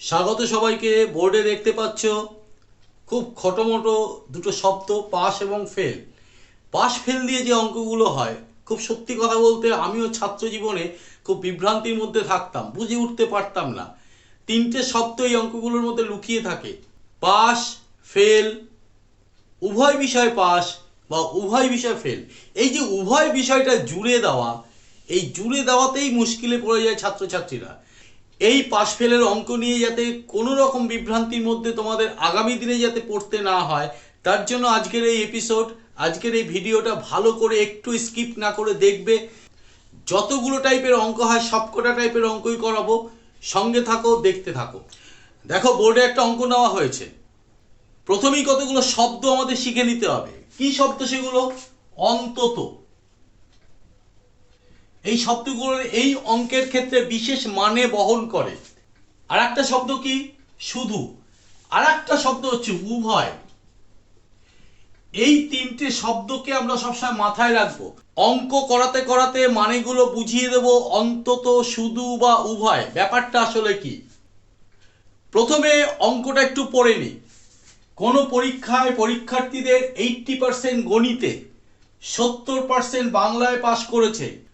স্বাগত সবাইকে, বোর্ডে দেখতে পাচ্ছ, খুব খটোমটো দুটো শব্দ পাস এবং ফেল। পাস ফেল দিয়ে যে অঙ্কগুলো হয়, খুব সত্যি কথা বলতে আমিও ছাত্র জীবনে খুব বিভ্রান্তির মধ্যে থাকতাম, বুঝে উঠতে পারতাম না। তিনটে শব্দ এই অঙ্কগুলোর মধ্যে লুকিয়ে থাকে পাস ফেল, উভয় বিষয় পাস বা উভয় বিষয় ফেল। এই যে উভয় বিষয়টা জুড়ে দেওয়া, এই জুড়ে দেওয়াতেই মুশকিলে পড়ে যায় ছাত্রছাত্রীরা। এই পাশ ফেলের অঙ্ক নিয়ে যাতে কোনো রকম বিভ্রান্তির মধ্যে তোমাদের আগামী দিনে যাতে পড়তে না হয়, তার জন্য আজকের এই এপিসোড আজকের এই ভিডিওটা ভালো করে একটু স্কিপ না করে দেখবে। যতগুলো টাইপের অঙ্ক হয়, সবকটা টাইপের অঙ্কই করাবো। সঙ্গে থাকো, দেখতে থাকো। দেখো, বোর্ডে একটা অঙ্ক নেওয়া হয়েছে। প্রথমেই কতগুলো শব্দ আমাদের শিখে নিতে হবে। কি শব্দ সেগুলো? অন্তত। এই শব্দগুলোর এই অঙ্কের ক্ষেত্রে বিশেষ মানে বহন করে। আর একটা শব্দ কি? শুধু। আর একটা শব্দ হচ্ছে উভয়। এই তিনটে শব্দকে আমরা সবসময় মাথায় রাখব। অঙ্ক করাতে করাতে মানেগুলো বুঝিয়ে দেব অন্তত শুধু বা উভয়। ব্যাপারটা আসলে কি? প্রথমে অঙ্কটা একটু পড়ে নিই। কোনো পরীক্ষায় পরীক্ষার্থীদের এইটটি পার্সেন্ট গণিতে সত্তর পার্সেন্ট বাংলায় পাশ করেছে।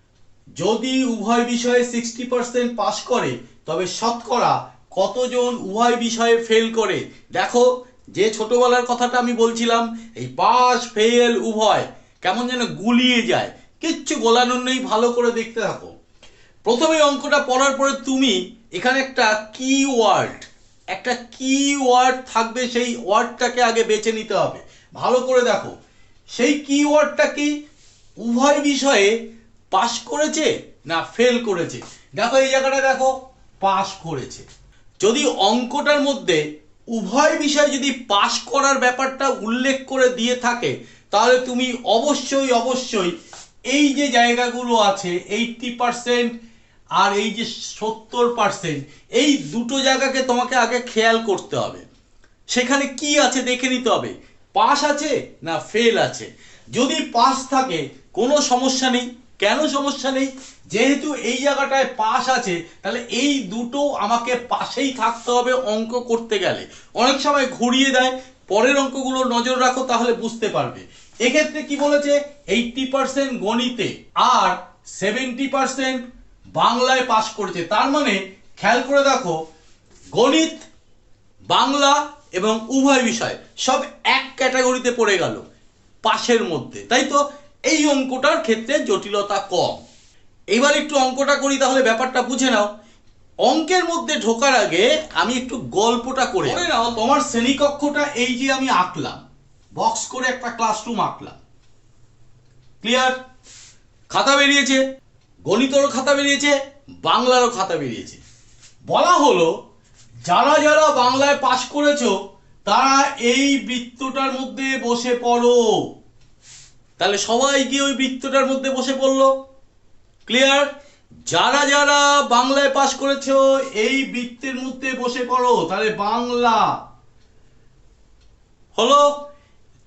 যদি উভয় বিষয়ে সিক্সটি পার্সেন্ট পাশ করে, তবে শতকরা কতজন উভয় বিষয়ে ফেল করে? দেখো, যে ছোটবেলার কথাটা আমি বলছিলাম, এই পাস ফেল উভয়, কেমন যেন গুলিয়ে যায়। কিচ্ছু গোলানোর নেই, ভালো করে দেখতে থাকো। প্রথমে অঙ্কটা পড়ার পরে তুমি এখানে একটা কি ওয়ার্ড একটা কি ওয়ার্ড থাকবে, সেই ওয়ার্ডটাকে আগে বেছে নিতে হবে। ভালো করে দেখো, সেই কি ওয়ার্ডটা কি? উভয় বিষয়ে পাশ করেছে না ফেল করেছে? দেখো এই জায়গাটা দেখো, পাশ করেছে। যদি অঙ্কটার মধ্যে উভয় বিষয় যদি পাশ করার ব্যাপারটা উল্লেখ করে দিয়ে থাকে, তাহলে তুমি অবশ্যই অবশ্যই এই যে জায়গাগুলো আছে এইটটি পার্সেন্ট আর এই যে সত্তর পার্সেন্ট এই দুটো জায়গাকে তোমাকে আগে খেয়াল করতে হবে। সেখানে কি আছে দেখে নিতে হবে। পাস আছে না ফেল আছে। যদি পাস থাকে, কোনো সমস্যা নেই। কেন সমস্যা নেই? যেহেতু এই জায়গাটায় পাস আছে, তাহলে এই দুটো আমাকে পাশেই থাকতে হবে অঙ্ক করতে গেলে। অনেক সময় ঘুরিয়ে দেয়, পরের অঙ্কগুলো নজর রাখো, তাহলে বুঝতে পারবে। এক্ষেত্রে কি বলেছে? এইটটি পার্সেন্ট গণিতে আর সেভেন্টি পার্সেন্ট বাংলায় পাস করেছে। তার মানে খেয়াল করে দেখো, গণিত, বাংলা এবং উভয় বিষয় সব এক ক্যাটাগরিতে পড়ে গেল, পাশের মধ্যে। তাই তো? এই অঙ্কটার ক্ষেত্রে জটিলতা কম। এবার একটু অঙ্কটা করি তাহলে ব্যাপারটা বুঝে নাও। অঙ্কের মধ্যে ঢোকার আগে আমি একটু গল্পটা করে নাও। তোমার শ্রেণীকক্ষটা এই যে আমি আঁকলাম। বক্স করে একটা ক্লাসরুম আঁকলাম। ক্লিয়ার? খাতা বেরিয়েছে গণিতেরও খাতা বেরিয়েছে বাংলারও খাতা বেরিয়েছে। বলা হলো যারা যারা বাংলায় পাশ করেছ তারা এই বৃত্তটার মধ্যে বসে পড়ো। তাহলে সবাই গিয়ে ওই বৃত্তটার মধ্যে বসে পড়ল। ক্লিয়ার যারা যারা বাংলায় পাশ করেছ, এই বৃত্তের মধ্যে বসে পড়ো, তাহলে বাংলা। হলো?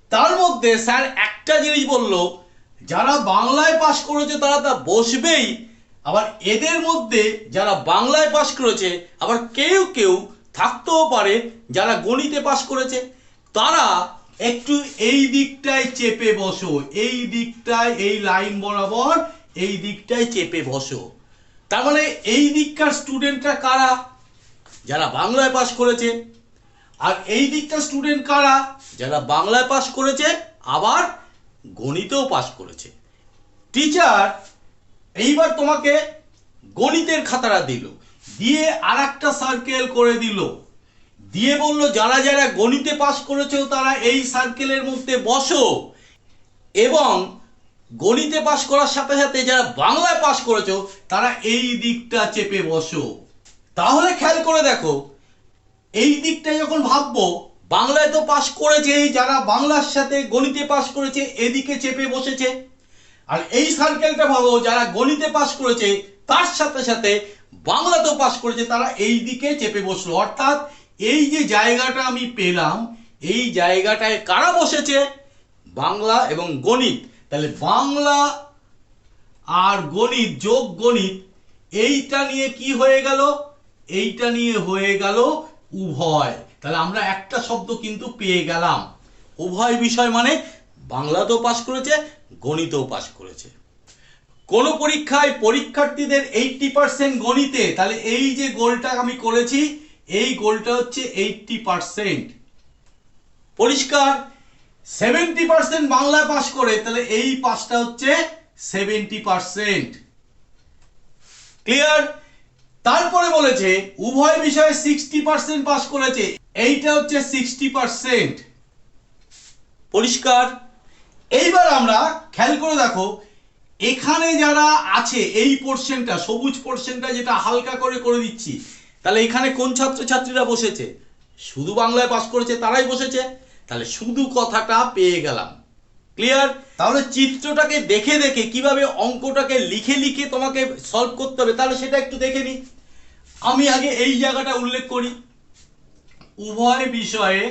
তার মধ্যে স্যার একটা জিনিস বলল, যারা বাংলায় পাশ করেছে তারা তা বসবেই, আবার এদের মধ্যে যারা বাংলায় পাশ করেছে, আবার কেউ কেউ থাকতেও পারে, যারা গণিতে পাশ করেছে, তারা একটু এই দিকটায় চেপে বসো, এই দিকটায় এই লাইন বরাবর এই দিকটায় চেপে বসো। তার মানে এই দিককার স্টুডেন্টরা কারা? যারা বাংলায় পাশ করেছে। আর এই দিকটা স্টুডেন্ট কারা? যারা বাংলায় পাশ করেছে, আবার গণিতেও পাশ করেছে। টিচার, এইবার তোমাকে গণিতের খাতাটা দিল। দিয়ে আর একটা সার্কেল করে দিল। দিয়ে বলল, যারা যারা গণিতে পাশ করেছ তারা এই সার্কেলের মধ্যে বসো। এবং গণিতে পাশ করার সাথে সাথে যারা বাংলায় পাশ করেছ, তারা এই দিকটা চেপে বসো। তাহলে খেয়াল করে দেখো, এই দিকটা যখন ভাববো, বাংলায় তো পাশ করেছে, যারা বাংলার সাথে গণিতে পাশ করেছে, এদিকে চেপে বসেছে। আর এই সার্কেলটা ভাবো, যারা গণিতে পাশ করেছে, তার সাথে সাথে বাংলাতেও পাশ করেছে, তারা এই দিকে চেপে বসল। অর্থাৎ এই যে জায়গাটা আমি পেলাম, এই জায়গাটায় কারা বসেছে? বাংলা এবং গণিত। তাহলে বাংলা আর গণিত যোগ গণিত, এইটা নিয়ে কি হয়ে গেল? এইটা নিয়ে হয়ে গেল উভয়। তাহলে আমরা একটা শব্দ কিন্তু পেয়ে গেলাম। উভয় বিষয় মানে বাংলাতেও পাশ করেছে, গণিতেও পাশ করেছে। কোন পরীক্ষায় পরীক্ষার্থীদের এইটটি পার্সেন্ট গণিতে, তাহলে এই যে গোলটা আমি করেছি এই গোলটা হচ্ছে এইটটি পার্সেন্ট পরিষ্কার সেভেন্টি পার্সেন্ট বাংলায় পাশ করে, তাহলে এই পাশটা হচ্ছে সেভেন্টি পার্সেন্ট ক্লিয়ার তারপরে বলেছে, উভয় বিষয়ে সিক্সটি পার্সেন্ট পাস করেছে, এইটা হচ্ছে সিক্সটি পার্সেন্ট পরিষ্কার? এইবার আমরা খেয়াল করে দেখো, এখানে যারা আছে, এই পোর্শনটা সবুজ পোর্শনটা যেটা হালকা করে করে দিচ্ছি তাহলে এখানে কোন ছাত্রছাত্রীরা বসেছে? শুধু বাংলায় পাস করেছে, তারাই বসেছে? তাহলে শুধু কথাটা পেয়ে গেলাম। ক্লিয়ার তাহলে চিত্রটাকে দেখে দেখে কীভাবে অঙ্কটাকে লিখে লিখে তোমাকে সলভ করতে হবে, তাহলে সেটা একটু দেখে নি। আমি আগে এই জায়গাটা উল্লেখ করি। উভয় বিষয়ে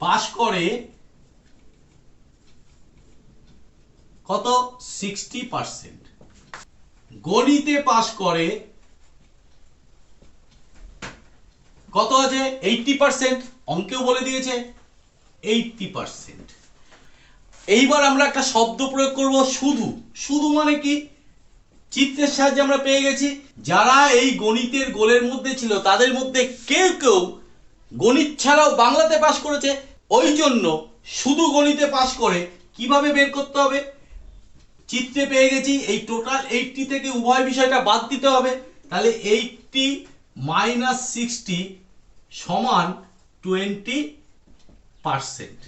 পাশ করে কত? সিক্সটি পার্সেন্ট গণিতে পাশ করে কত আছে? এইটটি পার্সেন্ট অঙ্কেও বলে দিয়েছে। এইটটি পার্সেন্ট এইবার আমরা একটা শব্দ প্রয়োগ করব শুধু। শুধু মানে কি? চিত্রের সাহায্যে আমরা পেয়ে গেছি। যারা এই গণিতের গোলের মধ্যে ছিল, তাদের মধ্যে কেউ কেউ গণিত ছাড়াও বাংলাতে পাশ করেছে। ওই জন্য শুধু গণিতে পাশ করে কীভাবে বের করতে হবে? চিত্রে পেয়ে গেছি, এই টোটাল এইটটি থেকে উভয় বিষয়টা বাদ দিতে হবে। তাহলে এইটটি মাইনাস সিক্সটি সমান টোয়েন্টি পার্সেন্ট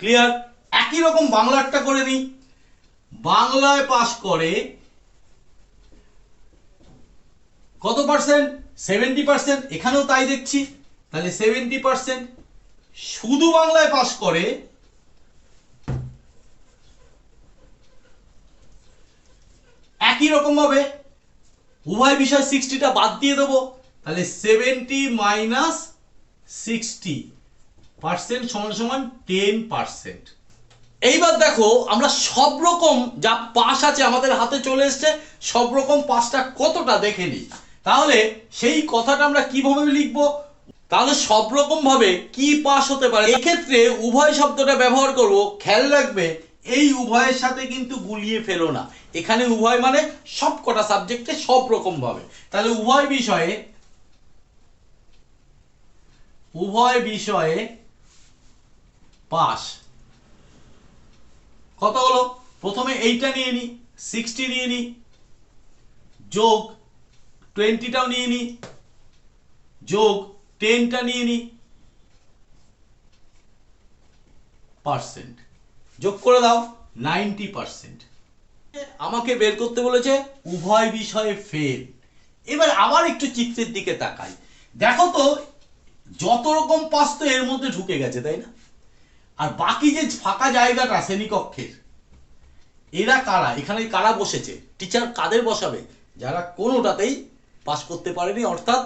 ক্লিয়ার একই রকম বাংলারটা করে নিই। বাংলায় পাশ করে কত পার্সেন্ট সেভেন্টি পার্সেন্ট এখানেও তাই দেখছি। তাহলে সেভেন্টি পার্সেন্ট শুধু বাংলায় পাশ করে একই রকম ভাবে উভয় বিষয় সিক্সটিটা বাদ দিয়ে দেবো। তাহলে সেভেন্টি মাইনাস সিক্সটি পার্সেন্ট সমান সমান টেন পার্সেন্ট এইবার দেখো, আমরা সব রকম যা পাস আছে আমাদের হাতে চলে এসছে, সব রকম পাসটা কতটা দেখে নিই। তাহলে সেই কথাটা আমরা কীভাবে লিখব? তাহলে সব রকম ভাবে কি পাস হতে পারে? এক্ষেত্রে উভয় শব্দটা ব্যবহার করব। খেয়াল রাখবে এই উভয়ের সাথে কিন্তু গুলিয়ে ফেলো না। এখানে উভয় মানে সব কটা সাবজেক্টে সব রকম ভাবে। তাহলে উভয় বিষয়ে উভয় বিষয়ে পাস কত হলো? প্রথমে এইটা নিয়ে নি সিক্সটি নিয়ে নি, যোগ টোয়েন্টিটাও নিয়ে নি, যোগ টেনটা নিয়ে নি পার্সেন্ট যোগ করে দাও নাইনটি পার্সেন্ট। আমাকে বের করতে বলেছে, উভয় বিষয়ে ফেল এবার আবার একটু চিত্রের দিকে তাকাই। দেখো তো, যত রকম পাস তো এর মধ্যে ঢুকে গেছে, তাই না? আর বাকি যে ফাঁকা জায়গাটা শ্রেণীকক্ষের, এরা কারা? এখানে কারা বসেছে? টিচার কাদের বসাবে? যারা কোনোটাতেই পাস করতে পারেনি, অর্থাৎ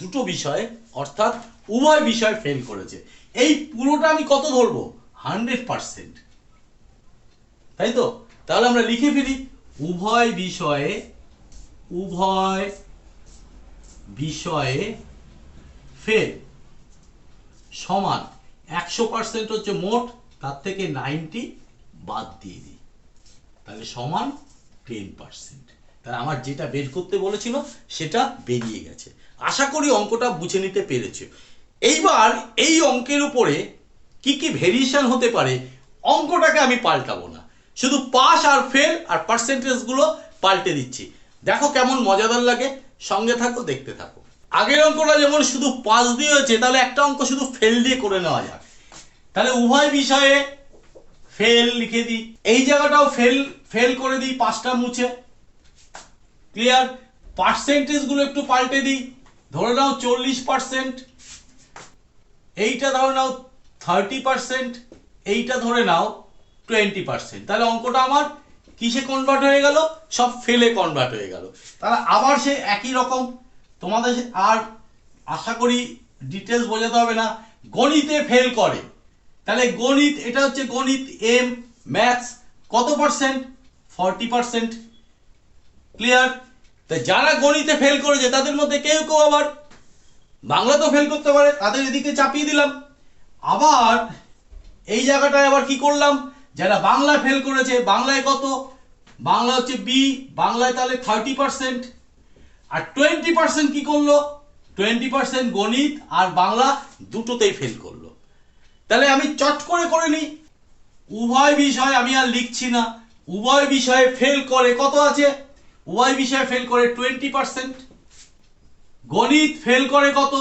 দুটো বিষয়ে, অর্থাৎ উভয় বিষয় ফেল করেছে। এই পুরোটা আমি কত ধরবো? হান্ড্রেড পার্সেন্ট তাই তো তাহলে আমরা লিখে ফেলি, উভয় বিষয়ে উভয় বিষয়ে ফেল সমান একশো পার্সেন্ট হচ্ছে মোট, তার থেকে নাইনটি বাদ দিয়ে দিই। তাহলে সমান টেন পার্সেন্ট তাহলে আমার যেটা বের করতে বলেছিল, সেটা বেরিয়ে গেছে। আশা করি অঙ্কটা বুঝে নিতে পেরেছ। এইবার এই অঙ্কের উপরে কি কি ভেরিয়েশন হতে পারে, অঙ্কটাকে আমি পাল্টাবো না। শুধু পাস আর ফেল আর পার্সেন্টেজগুলো পাল্টে দিচ্ছি। দেখো কেমন মজাদার লাগে। সঙ্গে থাকো, দেখতে থাকো। আগের অঙ্কটা যেমন শুধু পাস দিয়ে হয়েছে তাহলে একটা অঙ্ক শুধু ফেল দিয়ে করে নেওয়া যাক। তাহলে উভয় বিষয়ে ফেল লিখে দিই। এই জায়গাটাও ফেল ফেল করে দিই, পাঁচটা মুছে। ক্লিয়ার? পার্সেন্টেজগুলো একটু পাল্টে দিই। ধরে নাও চল্লিশ পার্সেন্ট এইটা ধরে নাও থার্টি পার্সেন্ট এইটা ধরে নাও টোয়েন্টি পার্সেন্ট তাহলে অঙ্কটা আমার কিসে কনভার্ট হয়ে গেল? সব ফেলে কনভার্ট হয়ে গেল। তাহলে আবার সে একই রকম। তোমাদের আর আশা করি ডিটেলস বোঝাতে হবে না। গণিতে ফেল করে। তাহলে গণিত, এটা হচ্ছে গণিত এম ম্যাথস কত পার্সেন্ট ফর্টি পার্সেন্ট ক্লিয়ার তা যারা গণিতে ফেল করেছে, তাদের মধ্যে কেউ কেউ আবার বাংলা তো ফেল করতে পারে। তাদের এদিকে চাপিয়ে দিলাম। আবার এই জায়গাটায় আবার কি করলাম? যারা বাংলা ফেল করেছে, বাংলায় কত? বাংলা হচ্ছে বি বাংলায় তাহলে থার্টি পার্সেন্ট আর টোয়েন্টি পার্সেন্ট কি করল? টোয়েন্টি পার্সেন্ট গণিত আর বাংলা দুটোতেই ফেল করল। তাহলে আমি চট করে করে নিই। উভয় বিষয় আমি আর লিখছি না। উভয় বিষয়ে ফেল করে কত আছে? উভয় বিষয়ে ফেল করে টোয়েন্টি পার্সেন্ট গণিত ফেল করে কত?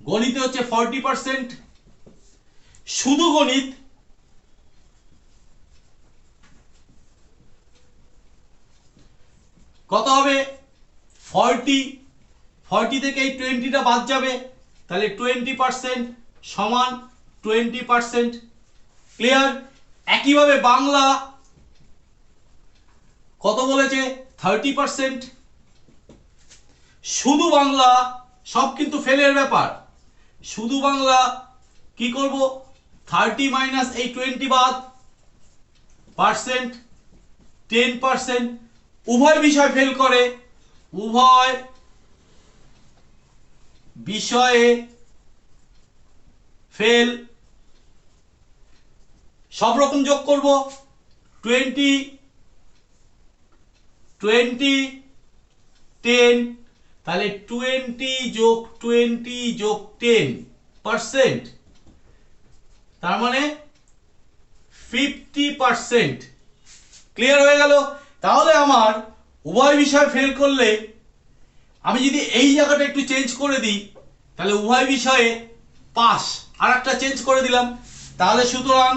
গণিতে হচ্ছে ফর্টি পার্সেন্ট শুধু গণিত কত হবে? ফর্টি। ফর্টি থেকে এই টোয়েন্টিটা বাদ যাবে। তাহলে টোয়েন্টি পার্সেন্ট সমান টোয়েন্টি পার্সেন্ট ক্লিয়ার একইভাবে বাংলা কত বলেছে? থার্টি পার্সেন্ট শুধু বাংলা, সব কিন্তু ফেলের ব্যাপার। শুধু বাংলা, কি করব? থার্টি মাইনাস এই টোয়েন্টি বাদ। পার্সেন্ট টেন পার্সেন্ট উভয় বিষয় ফেল করে, উভয় বিষয়ে ফেল সব রকম যোগ করব টোয়েন্টি টোয়েন্টি টেন তাহলে টোয়েন্টি যোগ টোয়েন্টি যোগ টেন পার্সেন্ট তার মানে ফিফটি পার্সেন্ট ক্লিয়ার হয়ে গেল? তাহলে আমার উভয় বিষয় ফেল করলে আমি যদি এই জায়গাটা একটু চেঞ্জ করে দিই, তাহলে উভয় বিষয়ে পাস আর একটা চেঞ্জ করে দিলাম। তাহলে সুতরাং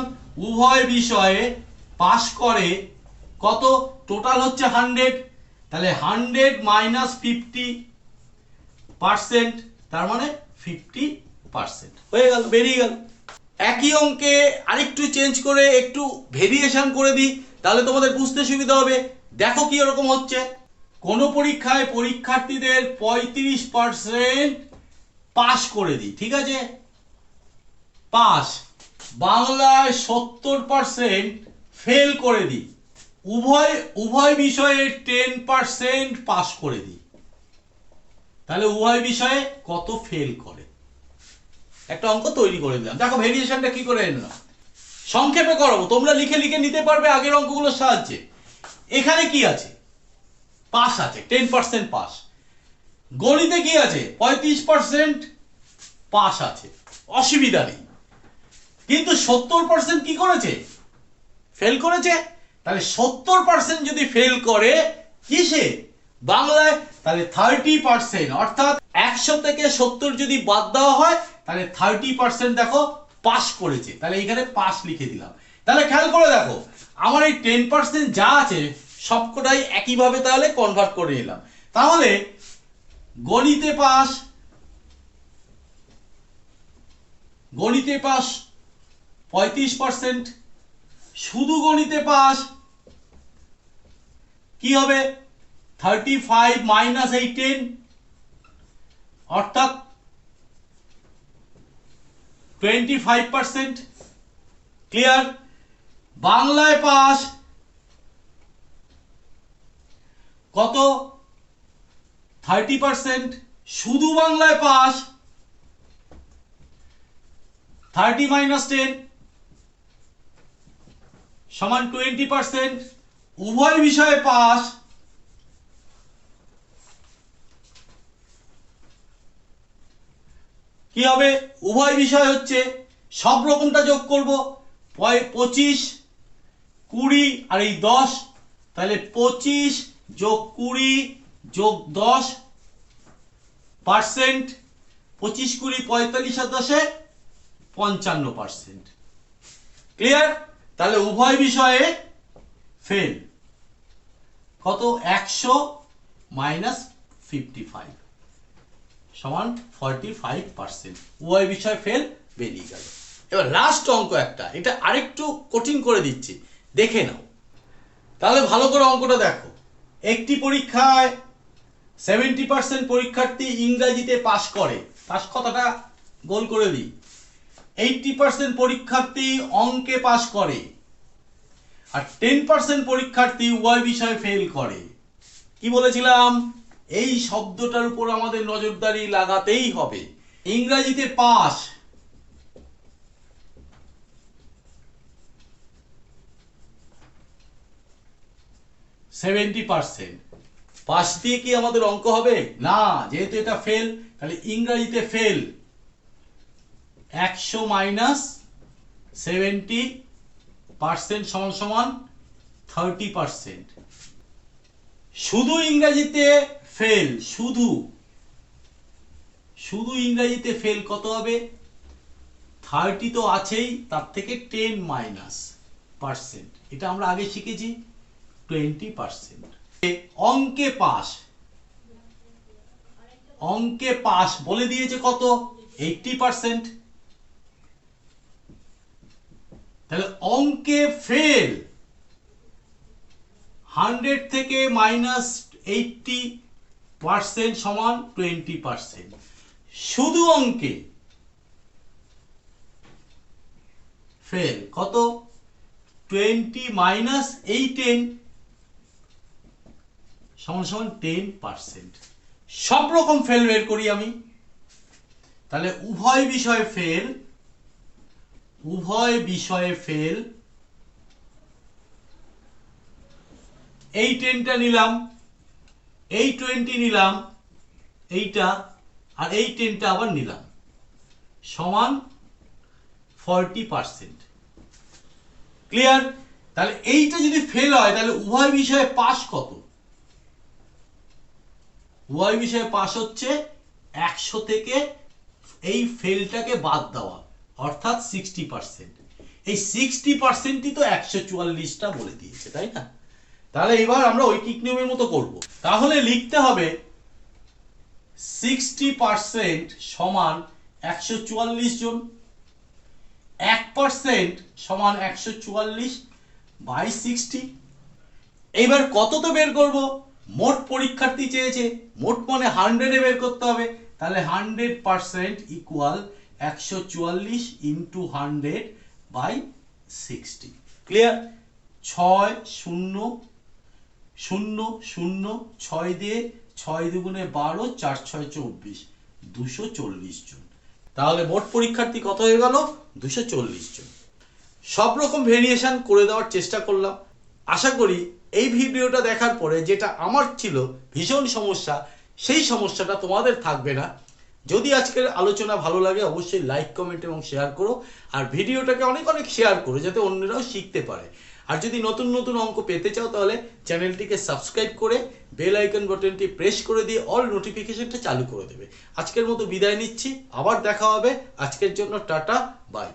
উভয় বিষয়ে পাস করে কত? টোটাল হচ্ছে হান্ড্রেড তাহলে হান্ড্রেড মাইনাস ফিফটি পার্সেন্ট তার মানে ফিফটি পার্সেন্ট হয়ে গেল, বেরিয়ে গেল। একই অঙ্কে আরেকটু চেঞ্জ করে, একটু ভেরিয়েশন করে দিই। তাহলে তোমাদের বুঝতে সুবিধা হবে। দেখো কি এরকম হচ্ছে। কোন পরীক্ষায় পরীক্ষার্থীদের পঁয়ত্রিশ পার্সেন্ট পাস করে দিই, ঠিক আছে? পাস বাংলায় সত্তর পার্সেন্ট ফেল করে দিই। উভয় উভয় বিষয়ে টেন পার্সেন্ট পাস করে দিই। তাহলে উভয় বিষয়ে কত ফেল করে? একটা অঙ্ক তৈরি করে দিলাম। দেখো ভেরিয়েশনটা কি করে এলাম সংক্ষেপে করাবো তোমরা লিখে লিখে নিতে পারবে আগের অঙ্কগুলোর সাহায্যে। এখানে কি আছে? পাস আছে, টেন পার্সেন্ট পাস। গণিতে কি আছে? পঁয়ত্রিশ পার্সেন্ট পাস আছে। অসুবিধা নেই। কিন্তু সত্তর পার্সেন্ট কি করেছে? ফেল করেছে? তাহলে সত্তর পার্সেন্ট যদি ফেল করে, কিসে? বাংলায় তাহলে থার্টি পার্সেন্ট। অর্থাৎ একশো থেকে সত্তর যদি বাদ দেওয়া হয়, তাহলে থার্টি পার্সেন্ট দেখো পাস করেছে। তাহলে এখানে পাস লিখে দিলাম। তাহলে খেয়াল করে দেখো, আমার এই টেন পার্সেন্ট যা আছে, সবকটাই একইভাবে তাহলে কনভার্ট করে নিলাম। তাহলে গণিতে পাস গণিতে পাস পঁয়ত্রিশ পার্সেন্ট শুধু গণিতে পাস কি হবে? থার্টি ফাইভ মাইনাস এই টেন অর্থাৎ টোয়েন্টি ফাইভ পার্সেন্ট ক্লিয়ার বাংলায় পাস। কত? থার্টি পার্সেন্ট শুধু বাংলায় পাস। থার্টি মাইনাস টেন সমান টোয়েন্টি পার্সেন্ট উভয় বিষয়ে পাস। কি হবে? উভয় বিষয় হচ্ছে সব রকমটা যোগ করব। পঁচিশ, কুড়ি আর এই দশ। তাহলে পঁচিশ যোগ কুড়ি যোগ দশ পার্সেন্ট। পঁচিশ, কুড়ি, পঁয়তাল্লিশ আর দশে পঞ্চান্ন পার্সেন্ট। ক্লিয়ার? তাহলে উভয় বিষয়ে ফেল কত? একশো মাইনাস ফিফটি ফাইভ। সমান ফর্টি ফাইভ পার্সেন্ট উভয় বিষয় ফেল বেরিয়ে গেল। এবার লাস্ট অঙ্ক একটা, এটা আরেকটু কঠিন করে দিচ্ছি। দেখে নাও। তাহলে ভালো করে অঙ্কটা দেখো। একটি পরীক্ষায় সেভেন্টি পার্সেন্ট পরীক্ষার্থী ইংরাজিতে পাশ করে। পাশ কথাটা গোল করে দিই। এইটটি পার্সেন্ট পরীক্ষার্থী অঙ্কে পাশ করে। আর টেন পার্সেন্ট পরীক্ষার্থী উভয় বিষয়ে ফেল করে। কি বলেছিলাম? এই শব্দটার উপর আমাদের নজরদারি লাগাতেই হবে। ইংরেজিতে পাস। সেভেন্টি পার্সেন্ট পাস দিয়ে কি আমাদের অঙ্ক হবে? না, যেহেতু এটা ফেল তাহলে ইংরেজিতে ফেল একশো মাইনাস সেভেন্টি পার্সেন্ট সমান সমান থার্টি পার্সেন্ট শুধু ইংরেজিতে ফেল, শুধু। শুধু ইংরাজিতে ফেল কত হবে? থার্টি তো আছেই, তার থেকে টেন মাইনাস পার্সেন্ট। এটা আমরা আগে শিখেছি, টোয়েন্টি পার্সেন্ট। অঙ্কে পাস। অঙ্কে পাস বলে দিয়েছে কত? Eighty percent. তাহলে অঙ্কে ফেল। হান্ড্রেড থেকে মাইনাস এইটটি পার্সেন্ট সমান টোয়েন্টি পার্সেন্ট। শুধু অঙ্কে। ফেল, কত? টোয়েন্টি মাইনাস এই টেন সমান সমান টেন পার্সেন্ট। সব রকম ফেল বের করি আমি। তাহলে উভয় বিষয়ে ফেল, উভয় বিষয়ে ফেল। এই টেনটা নিলাম। এই টোয়েন্টি নিলাম, এইটা, আর এই টেনটা আবার নিলাম। সমান ফর্টি পার্সেন্ট ক্লিয়ার তাহলে এইটা যদি ফেল হয়, তাহলে উভয় বিষয়ে পাস কত? উভয় বিষয়ে পাস হচ্ছে একশো থেকে এই ফেলটাকে বাদ দেওয়া, অর্থাৎ সিক্সটি পার্সেন্ট এই সিক্সটি পার্সেন্টই তো একশো চুয়াল্লিশটা বলে দিয়েছে, তাই না? তাহলে এবার আমরা ঐকিক নিয়মের মতো করব। তাহলে লিখতে হবে সিক্সটি পার্সেন্ট সমান একশো চুয়াল্লিশ জন। এক পার্সেন্ট সমান একশো চুয়াল্লিশ বাই সিক্সটি এইবার কত তো বের করব? মোট পরীক্ষার্থী চেয়েছে, মোট মানে হান্ড্রেডে বের করতে হবে। তাহলে হান্ড্রেড পার্সেন্ট ইকুয়াল একশো চুয়াল্লিশ into hundred by sixty clear ছয়, শূন্য শূন্য শূন্য, ছয় দিয়ে ছয় দুগুণে বারো, চার, ছয়, চব্বিশ, দুশো চল্লিশ জন। তাহলে মোট পরীক্ষার্থী কত হয়ে গেল? দুশো চল্লিশ জন। সব রকম ভেরিয়েশন করে দেওয়ার চেষ্টা করলাম। আশা করি এই ভিডিওটা দেখার পরে যেটা আমার ছিল ভীষণ সমস্যা, সেই সমস্যাটা তোমাদের থাকবে না। যদি আজকের আলোচনা ভালো লাগে, অবশ্যই লাইক কমেন্ট এবং শেয়ার করো। আর ভিডিওটাকে অনেক অনেক শেয়ার করো, যাতে অন্যরাও শিখতে পারে। আর যদি নতুন নতুন অঙ্ক পেতে চাও, তাহলে চ্যানেলটিকে সাবস্ক্রাইব করে বেল আইকন বাটনটি প্রেস করে দিয়ে অল নোটিফিকেশনটা চালু করে দেবে। আজকের মতো বিদায় নিচ্ছি। আবার দেখা হবে। আজকের জন্য টাটা, বাই।